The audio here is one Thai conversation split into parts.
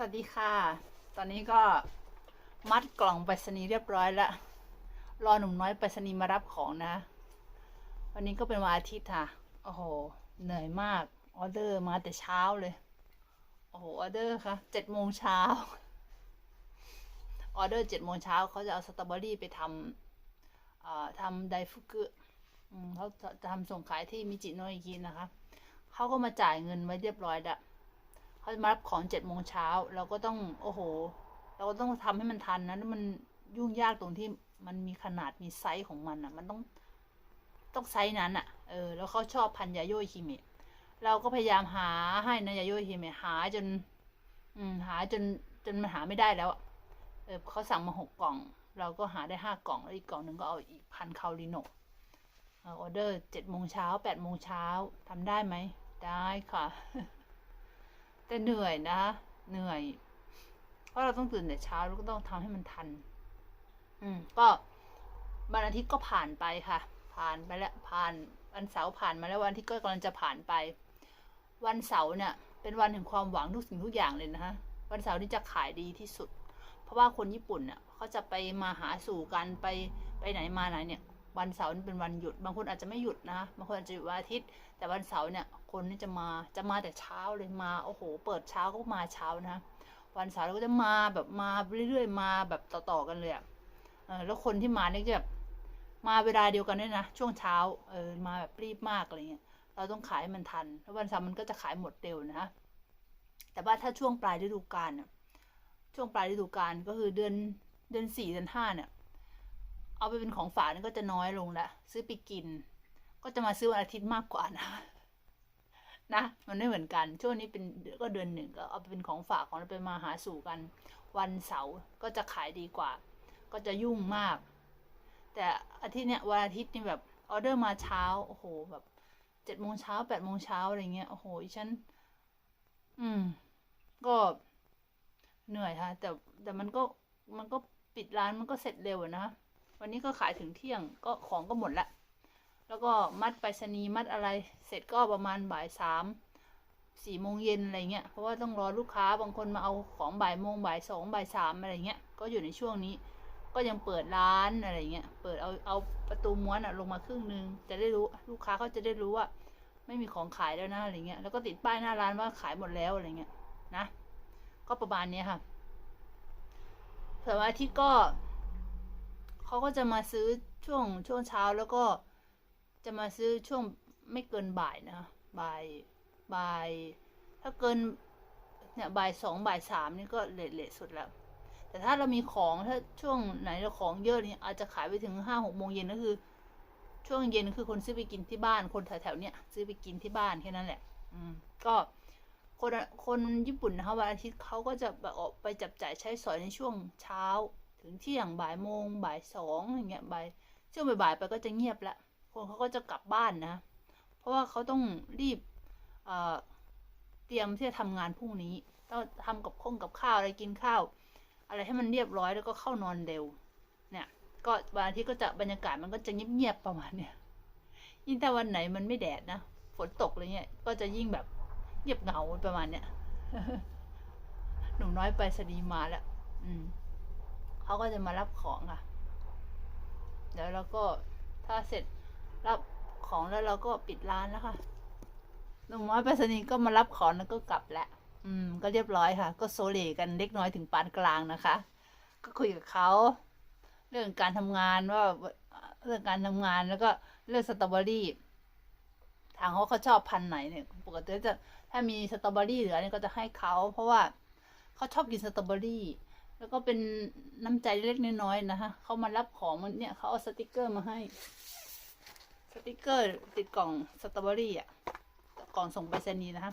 สวัสดีค่ะ ตอนนี้ก็มัดกล่องไปรษณีย์เรียบร้อยแล้ว รอหนุ่มน้อยไปรษณีย์มารับของนะ วันนี้ก็เป็นวันอาทิตย์ค่ะ โอ้โห เหนื่อยมาก ออเดอร์มาแต่เช้าเลย โอ้โห ออเดอร์ค่ะเจ็ดโมงเช้า ออเดอร์เจ็ดโมงเช้าเขาจะเอาสตรอเบอรี่ไปทำเอ่อทำไดฟุกุอืมเขาจะทำส่งขายที่มิจิโนะอิกินะคะ เขาก็มาจ่ายเงินไว้เรียบร้อยแล้ว เขาจะมารับของเจ็ดโมงเช้าเราก็ต้องโอ้โห เราก็ต้องทำให้มันทันนะมันยุ่งยากตรงที่มันมีขนาดมีไซส์ของมันอะ มันต้องต้องไซส์นั้นอะเออแล้วเขาชอบพันยาโยอิคิเมะเราก็พยายามหาให้นะยาโยอิคิเมะหาจน อืมหาจนจนมันหาไม่ได้แล้วเออเขาสั่งมาหกกล่อง เราก็หาได้ห้ากล่องแล้วอีกกล่องหนึ่งก็เอาอีกพันคาริโนออเดอร์เจ็ดโมงเช้าแปดโมงเช้าทำได้ไหม ได้ค่ะ แต่เหนื่อยนะ เหนื่อย เพราะเราต้องตื่นแต่เช้าแล้วก็ต้องทำให้มันทัน อืม ก็วันอาทิตย์ก็ผ่านไปค่ะ ผ่านไปแล้ว ผ่านวันเสาร์ผ่านมาแล้ววันที่ก็กำลังจะผ่านไป วันเสาร์เนี่ย เป็นวันแห่งความหวังทุกสิ่งทุกอย่างเลยนะคะวันเสาร์นี่จะขายดีที่สุด เพราะว่าคนญี่ปุ่นเนี่ยเขาจะไปมาหาสู่กันไปไปไหนมาไหนเนี่ย วันเสาร์นี่เป็นวันหยุด บางคนอาจจะไม่หยุดนะบางคนอาจจะหยุดวันอาทิตย์ แต่วันเสาร์เนี่ย คนนี่จะมาจะมาแต่เช้าเลยมาโอ้โห เปิดเช้าก็มาเช้านะวันเสาร์เราก็จะมาแบบมาเรื่อยๆมาแบบต่อๆกันเลยอะแล้วคนที่มาเนี่ยจะแบบมาเวลาเดียวกันด้วยนะช่วงเช้าเออมาแบบรีบมากอะไรเงี้ยเราต้องขายให้มันทันแล้ววันเสาร์มันก็จะขายหมดเร็วนะแต่ว่าถ้าช่วงปลายฤดูกาลช่วงปลายฤดูกาลก็คือเดือนเดือนสี่เดือนห้าเนี่ยเอาไปเป็นของฝากนี่ก็จะน้อยลงละซื้อไปกิน ก็จะมาซื้อวันอาทิตย์มากกว่านะ นะมันไม่เหมือนกัน ช่วงนี้เป็นก็เดือนหนึ่งก็เอาเป็นของฝากของเราไปมาหาสู่กัน วันเสาร์ก็จะขายดีกว่า ก็จะยุ่งมาก แต่อาทิตย์เนี้ยวันอาทิตย์นี่แบบออเดอร์มาเช้าโอ้โหแบบเจ็ดโมงเช้าแปดโมงเช้าอะไรเงี้ยโอ้โหฉัน อืม ก็เหนื่อยค่ะแต่แต่มันก็มันก็ปิดร้านมันก็เสร็จเร็วนะวันนี้ก็ขายถึงเที่ยงก็ของก็หมดละ แล้วก็มัดไปรษณีย์มัดอะไร เสร็จก็ประมาณบ่ายสามสี่โมงเย็นอะไรเงี้ย เพราะว่าต้องรอลูกค้าบางคนมาเอาของบ่ายโมงบ่ายสองบ่ายสามอะไรเงี้ย ก็อยู่ในช่วงนี้ ก็ยังเปิดร้านอะไรเงี้ย เปิดเอาเอาประตูม้วนอะลงมาครึ่งนึง จะได้รู้ลูกค้าเขาจะได้รู้ว่า ไม่มีของขายแล้วนะอะไรเงี้ย แล้วก็ติดป้ายหน้าร้านว่าขายหมดแล้วอะไรเงี้ยนะ ก็ประมาณนี้ค่ะส่วนวันอาทิตย์ก็เขาก็จะมาซื้อช่วงช่วงเช้าแล้วก็ จะมาซื้อช่วงไม่เกินบ่ายนะคะบ่ายบ่าย ถ้าเกินเนี่ยบ่ายสองบ่ายสามนี่ก็เลทเลทสุดแล้ว แต่ถ้าเรามีของถ้าช่วงไหนเราของเยอะนี่อาจจะขายไปถึงห้าหกโมงเย็นก็คือ ช่วงเย็นคือคนซื้อไปกินที่บ้านคนแถวๆเนี้ยซื้อไปกินที่บ้านแค่นั้นแหละ อืม ก็คนคนญี่ปุ่นนะคะวันอาทิตย์เขาก็จะแบบออกไปจับจ่ายใช้สอยในช่วงเช้า ถึงเที่ยงบ่ายโมงบ่ายสองอย่างเงี้ยบ่ายช่วงบ่ายๆไปก็จะเงียบละ คนเขาก็จะกลับบ้านนะ เพราะว่าเขาต้องรีบเเตรียมที่จะทำงานพรุ่งนี้ ต้องทำกับข้องกับข้าวอะไรกินข้าว อะไรให้มันเรียบร้อยแล้วก็เข้านอนเร็ว เนี่ย ก็วันอาทิตย์ก็จะบรรยากาศมันก็จะเงียบๆประมาณเนี้ยยิ่งแต่วันไหนมันไม่แดดนะ ฝนตกอะไรเงี้ย ก็จะยิ่งแบบเงียบเหงาประมาณเนี้ยหนุ่มน้อยไปสนีมาแล้ว อืมเขาก็จะมารับของอะเดี๋ยวเราก็ถ้าเสร็จ รับของแล้วเราก็ปิดร้านแล้วค่ะหนุ่มน้อยไปรษณีย์ก็มารับของแล้วก็กลับแล้วอืม ก็เรียบร้อยค่ะ ก็โซเลกันเล็กน้อยถึงปานกลางนะคะ ก็คุยกับเขาเรื่องการทำงานว่าเรื่องการทำงานแล้วก็เรื่องสตรอเบอรี่ทางเขาเขาชอบพันธุ์ไหนเนี่ยปกติจะถ้ามีสตรอเบอรี่เหลือเนี่ยก็จะให้เขาเพราะว่าเขาชอบกินสตรอเบอรี่ แล้วก็เป็นน้ำใจเล็กน้อยๆนะคะเขามารับของมันเนี่ยเขาเอาสติกเกอร์มาให้ สติกเกอร์ติดกล่องสตรอเบอรี่อะกล่องส่งไปรษณีย์นะคะ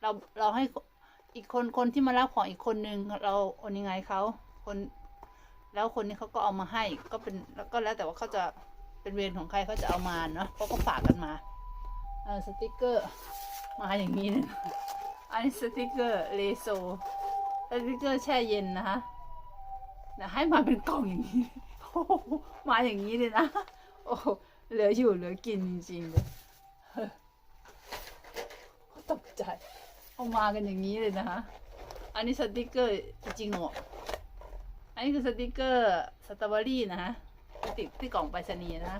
เราเราให้อีกคนคนที่มารับของอีกคนนึงเราโอนยังไงเขาคน แล้วคนนี้เขาก็เอามาให้ก็เป็นแล้วก็แล้วแต่ว่าเขาจะเป็นเวรของใครเขาจะเอามาเนาะเขาก็ฝากกันมาเออสติกเกอร์มาอย่างนี้นะอันนี้สติกเกอร์เลโซสติกเกอร์แช่เย็นนะคะนะให้มาเป็นกล่องอย่างนี้ มาอย่างนี้เลยนะ โอ้ เหลืออยู่เหลือกินจริงๆเลยเฮ้ยตกใจ เอามากันอย่างนี้เลยนะคะ อันนี้สติกเกอร์จริงๆอันนี้คือสติกเกอร์สตรอเบอรี่นะฮะติดที่กล่องไปรษณีย์นะ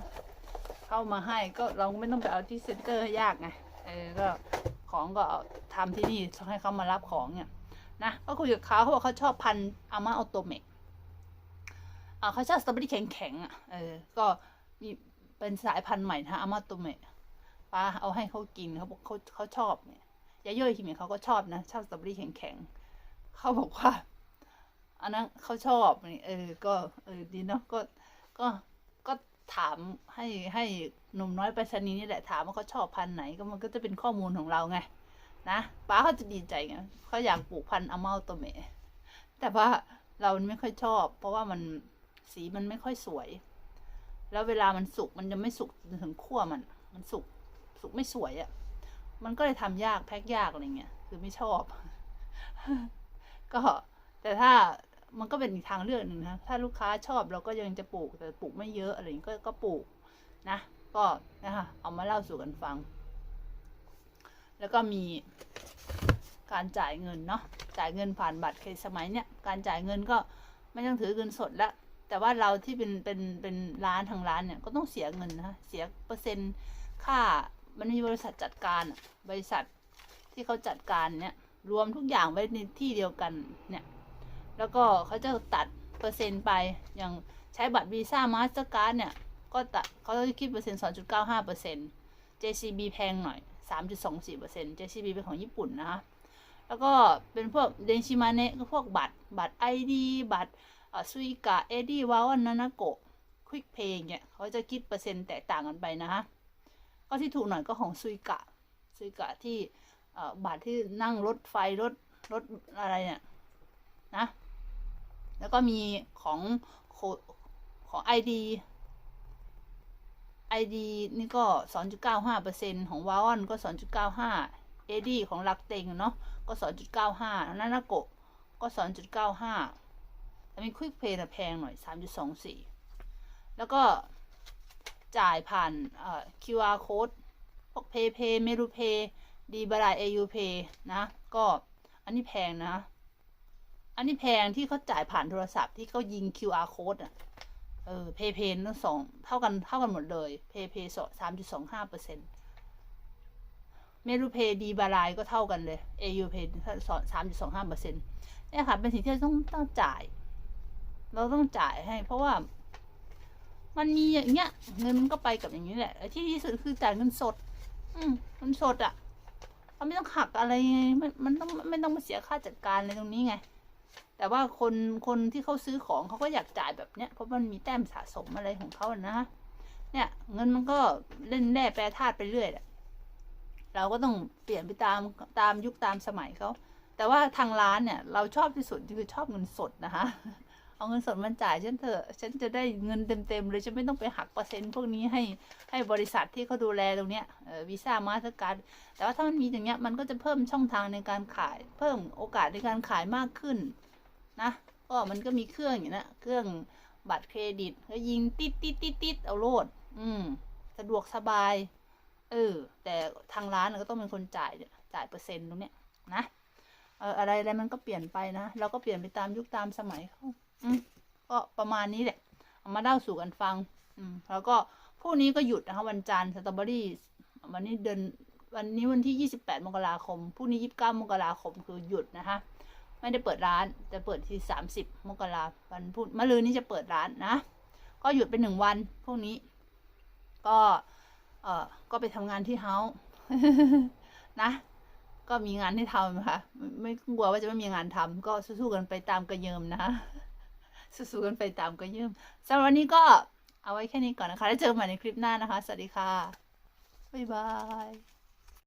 เข้ามาให้ก็เราไม่ต้องไปเอาที่เซ็นเตอร์ยากไง เออ ก็ของก็เอาทำที่นี่ให้เขามารับของเนี่ยนะก็คุยกับเขาเขาบอกเขาชอบพันอามาออโตเมกอ่าเขาชอบสตรอเบอรี่แข็งๆอะ เออ ก็มี เป็นสายพันธุ์ใหม่นะอามาโตเมกป้าเอาให้เขากินเขาบอกเขาเขาชอบเนี่ยยาย่อยคิมเขาก็ชอบนะชอบสตรอเบอรี่แข็งๆเขาบอกว่า อันนั้นเขาชอบนี่เออ ก็เออดีเนาะก็ก็ก็ถามให้ให้หนุ่มน้อยไปรษณีนี่แหละถามว่าเขาชอบพันธุ์ไหนก็มันก็จะเป็นข้อมูลของเราไงนะป้าเขาจะดีใจไงเขาอยากปลูกพันธุ์อามาโตเมะแต่ว่าเราไม่ค่อยชอบ เพราะว่ามันสีมันไม่ค่อยสวย แล้วเวลามันสุกมันจะไม่สุกจนถึงขั้วมัน มันสุกสุกไม่สวยอะ่ะ มันก็เลยทำยากแพ็คยากอะไรเงี้ยคือไม่ชอบ ก็แต่ถ้ามันก็เป็นอีกทางเลือกหนึ่งนะ ถ้าลูกค้าชอบเราก็ยังจะปลูกแต่ปลูกไม่เยอะอะไรอย่างนี้ก็ก็ปลูกนะ ก็นะคะเอามาเล่าสู่กันฟัง แล้วก็มีการจ่ายเงินเนาะจ่ายเงินผ่านบัตรเครดิตสมัยเนี้ยการจ่ายเงินก็ไม่ต้องถือเงินสดแล้ว แต่ว่าเราที่เป็นเป็นเป็นร้านทางร้านเนี่ยก็ต้องเสียเงินนะเสียเปอร์เซ็นต์ค่ามันมีบริษัทจัดการบริษัทที่เขาจัดการเนี่ยรวมทุกอย่างไว้ในที่เดียวกันเนี่ยแล้วก็เขาจะตัดเปอร์เซ็นต์ไปอย่างใช้บัตรวีซ่ามาสเตอร์การ์ดเนี่ยก็ตัดเขาจะคิดเปอร์เซ็นต์สองจุดเก้าห้าเปอร์เซ็นต์ JCB แพงหน่อยสามจุดสองสี่เปอร์เซ็นต์ JCB เป็นของญี่ปุ่นนะคะแล้วก็เป็นพวกเดนชิมาเนะก็พวกบัตรบัตร ID บัตร ซุยกะเอดี้วาวันนานาโกะควิกเพย์เนี่ยเขาจะคิดเปอร์เซ็นต์แตกต่างกันไปนะคะก็ที่ถูกหน่อยก็ของซุยกะซุยกะที่บัตรที่นั่งรถไฟรถรถอะไรเนี่ยนะ แล้วก็มีของของ ID ID นี่ก็ 2.95%ของวาออนก็ 2.95 เอดีของลักเต็งเนาะก็ 2.95 นานาโกะก็ 2.95 แต่มีควิกเพย์แพงหน่อย 3.24 แล้วก็จ่ายผ่านเอ่อ QR code พวก PayPay m e r u Pay ดีบราย AU Pay นะ ก็อันนี้แพงนะ อันนี้แพงที่เขาจ่ายผ่านโทรศัพท์ที่เขายิง QR code อะ เออเพย์เพนทั้งสองเท่ากันเท่ากันหมดเลยเพย์เพย์สามจุดสองห้าเปอร์เซ็นต์เมรูเพย์ดีบารายก็เท่ากันเลย AU เพย์สามจุดสองห้าเปอร์เซ็นต์เนี่ยค่ะ เป็นสิ่งที่ต้องต้องจ่าย เราต้องจ่ายให้ เพราะว่า มันมีอย่างเงี้ย เงินมันก็ไปกับอย่างนี้แหละที่ดีสุดคือจ่ายเงินสด อืมเงินสดอะ่ะเราไม่ต้องหักอะไรไงมันมันต้องไม่ต้องมาเสียค่าจัดการอะไรตรงนี้ไง แต่ว่าคนคนที่เขาซื้อของเขาก็อยากจ่ายแบบเนี้ยเพราะมันมีแต้มสะสมอะไรของเขาอะนะเนี่ย เงินมันก็เล่นแร่แปรธาตุไปเรื่อยแหละเราก็ต้องเปลี่ยนไปตามตามยุคตามสมัยเขาแต่ว่าทางร้านเนี่ย เราชอบที่สุดคือชอบเงินสดนะคะ เอาเงินสดมันจ่ายฉันเถอะ ฉันจะได้เงินเต็มๆเลยฉันไม่ต้องไปหักเปอร์เซ็นต์พวกนี้ให้ให้บริษัทที่เขาดูแลตรงเนี้ยวีซ่ามาสการ์ดแต่ว่าถ้ามันมีอย่างเงี้ยมันก็จะเพิ่มช่องทางในการขาย เพิ่มโอกาสในการขายมากขึ้นนะก็มันก็มีเครื่องอย่างนี้นะเครื่องบัตรเครดิตก็ยิงติดติดติดติดเอาโลด อืม สะดวกสบายเออแต่ทางร้านก็ต้องเป็นคนจ่ายจ่ายเปอร์เซ็นต์ตรงเนี้ยนะเอออะไรอะไรมันก็เปลี่ยนไปนะ เราก็เปลี่ยนไปตามยุคตามสมัยเขา อืมก็ประมาณนี้แหละเอามาเล่าสู่กันฟัง อืม แล้วก็พรุ่งนี้ก็หยุดนะคะวันจันทร์สตรอเบอรี่วันนี้เดือนวันนี้วันที่ยี่สิบแปดมกราคมพรุ่งนี้ยี่สิบเก้ามกราคมคือหยุดนะคะ ไม่ได้เปิดร้านจะเปิดที่สามสิบมกราวันพุธมะรืนนี้จะเปิดร้านนะ ก็หยุดไปหนึ่งวันพวกนี้ ก็ เออก็ไปทำงานที่เฮาส์นะ ก็มีงานให้ทำค่ะ ไม่กลัวว่าจะไม่มีงานทำก็สู้ๆกันไปตามกระเยิมนะคะ สู้ๆกันไปตามก็ยืมสำหรับวันนี้ก็เอาไว้แค่นี้ก่อนนะคะ แล้วเจอกันใหม่ในคลิปหน้านะคะ สวัสดีค่ะ บ๊ายบาย